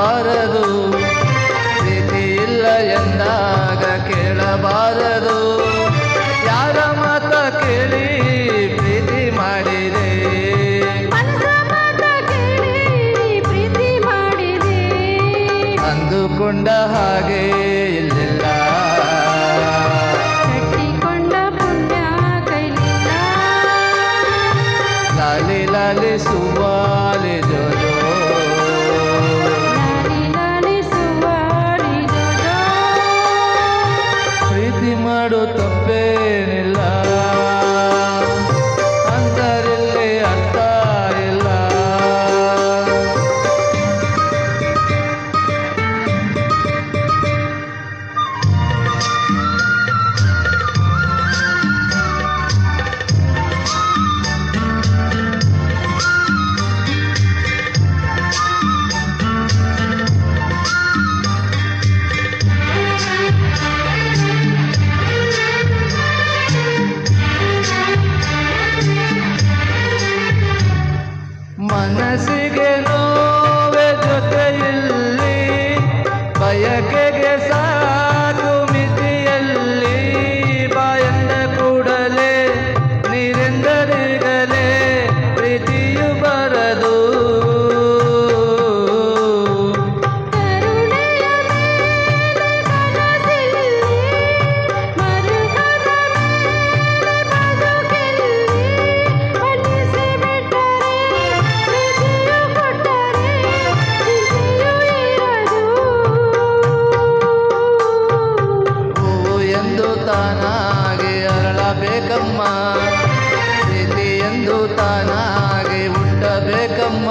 ಕೇಳಬಾರದು. ಪ್ರೀತಿ ಇಲ್ಲ ಎಂದಾಗ ಕೇಳಬಾರದು. ಯಾರ ಮಾತ ಕೇಳಿ ಪ್ರೀತಿ ಮಾಡಿದೆ. ಅಂದುಕೊಂಡ ಹಾಗೆ ಮನಸ್ಸಿಗೆ ನೋವೆ ಜೊತೆಯಲ್ಲಿ ಬಯಕೆಗೆ ನಾಗಿ ಹುಟ್ಟಬೇಕಮ್ಮ